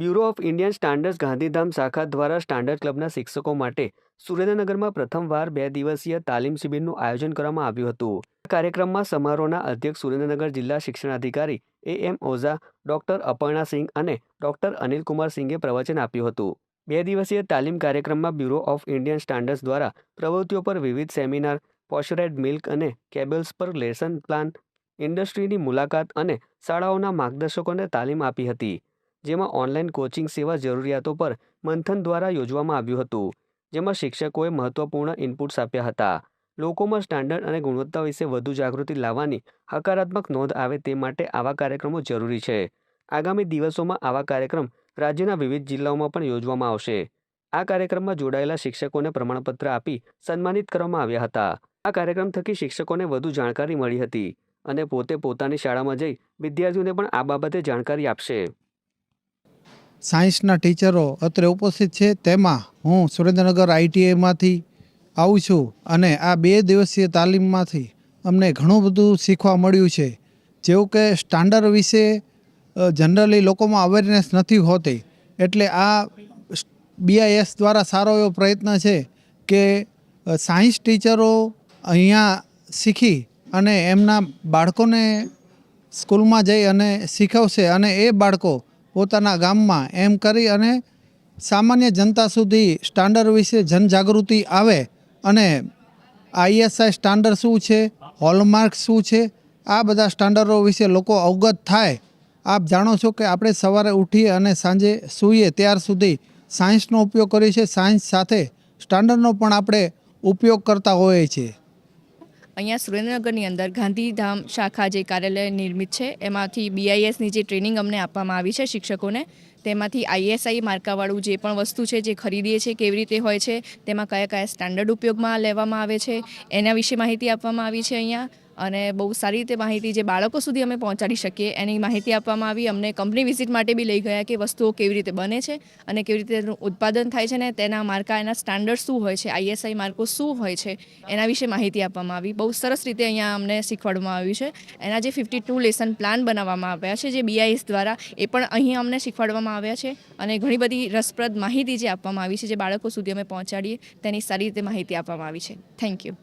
Bureau of Indian standards Gandhidham શાખા દ્વારા standard ક્લબના શિક્ષકો માટે સુરેન્દ્રનગરમાં પ્રથમવાર બે દિવસીય તાલીમ શિબિરનું આયોજન કરવામાં આવ્યું હતું. કાર્યક્રમમાં સમારોહના અધ્યક્ષ સુરેન્દ્રનગર જિલ્લા શિક્ષણાધિકારી A M Ojha, doctor Aparna Singh અને ડોક્ટર અનિલકુમાર સિંઘે પ્રવચન આપ્યું હતું. બે દિવસીય તાલીમ કાર્યક્રમમાં બ્યુરો ઓફ ઇન્ડિયન સ્ટાન્ડર્ડ્સ દ્વારા પ્રવૃત્તિઓ પર વિવિધ સેમિનાર પોશરેડ મિલ્ક અને કેબલ્સ પર લેસન પ્લાન, ઇન્ડસ્ટ્રીની મુલાકાત અને શાળાઓના માર્ગદર્શકોને તાલીમ આપી હતી. જેમાં ઓનલાઈન કોચિંગ સેવા જરૂરિયાતો પર મંથન દ્વારા યોજવામાં આવ્યું હતું, જેમાં શિક્ષકોએ મહત્વપૂર્ણ ઇનપુટ્સ આપ્યા હતા. લોકોમાં સ્ટાન્ડર્ડ અને ગુણવત્તા વિશે વધુ જાગૃતિ લાવવાની હકારાત્મક નોંધ આવે તે માટે આવા કાર્યક્રમો જરૂરી છે. આગામી દિવસોમાં આવા કાર્યક્રમ રાજ્યના વિવિધ જિલ્લાઓમાં પણ યોજવામાં આવશે. આ કાર્યક્રમમાં જોડાયેલા શિક્ષકોને પ્રમાણપત્ર આપી સન્માનિત કરવામાં આવ્યા હતા. આ કાર્યક્રમ થકી શિક્ષકોને વધુ જાણકારી મળી હતી અને પોતે પોતાની શાળામાં જઈ વિદ્યાર્થીઓને પણ આ બાબતે જાણકારી આપશે. સાયન્સના ટીચરો અત્રે ઉપસ્થિત છે. તેમાં હું સુરેન્દ્રનગર આઈટીઆઈમાંથી આવું છું અને આ બે દિવસીય તાલીમમાંથી અમને ઘણું બધું શીખવા મળ્યું છે. જેવું કે સ્ટાન્ડર્ડ વિશે જનરલી લોકોમાં અવેરનેસ નથી હોતી. એટલે આ બીઆઈએસ દ્વારા સારો એવો પ્રયત્ન છે કે સાયન્સ ટીચરો અહીંયા શીખી અને એમના બાળકોને સ્કૂલમાં જઈ અને શીખવશે અને એ બાળકો પોતાના ગામમાં એમ કરી અને સામાન્ય જનતા સુધી સ્ટાન્ડર્ડ વિશે જનજાગૃતિ આવે અને આઈએસઆઈ સ્ટાન્ડર્ડ શું છે, હોલમાર્ક શું છે, આ બધા સ્ટાન્ડર્ડો વિશે લોકો અવગત થાય. આપ જાણો છો કે આપણે સવારે ઉઠીએ અને સાંજે સૂઈએ ત્યાર સુધી સાયન્સનો ઉપયોગ કરીએ છીએ. સાયન્સ સાથે સ્ટાન્ડર્ડનો પણ આપણે ઉપયોગ કરતા હોઈએ છીએ. અહીંયા સુરેન્દ્રનગરની અંદર ગાંધીધામ શાખા જે કાર્યાલય નિર્મિત છે, એમાંથી બીઆઈએસની જે ટ્રેનિંગ અમને આપવામાં આવી છે શિક્ષકોને, તેમાંથી આઈએસઆઈ માર્કાવાળું જે પણ વસ્તુ છે જે ખરીદીએ છીએ, કેવી રીતે હોય છે, તેમાં કયા કયા સ્ટાન્ડર્ડ ઉપયોગમાં લેવામાં આવે છે, એના વિશે માહિતી આપવામાં આવી છે અહીંયા. અને બહુ સારી રીતે માહિતી જે બાળકો સુધી અમે પહોંચાડી શકીએ, એની માહિતી આપવામાં આવી. અમને કંપની વિઝિટ માટે બી લઈ ગયા કે વસ્તુઓ કેવી રીતે બને છે અને કેવી રીતે તેનું ઉત્પાદન થાય છે ને તેના માર્કા, એના સ્ટાન્ડર્ડ શું હોય છે આઈએસઆઈ માર્કો શું હોય છે, એના વિશે માહિતી આપવામાં આવી. બહુ સરસ રીતે અહીંયા અમને શીખવાડવામાં આવ્યું છે. એના જે ફિફ્ટી ટુ લેસન પ્લાન બનાવવામાં આવ્યા છે, જે બીઆઈએસ દ્વારા, એ પણ અહીં અમને શીખવાડવામાં આવ્યા છે. અને ઘણી બધી રસપ્રદ માહિતી જે આપવામાં આવી છે, જે બાળકો સુધી અમે પહોંચાડીએ, તેની સારી રીતે માહિતી આપવામાં આવી છે. Thank you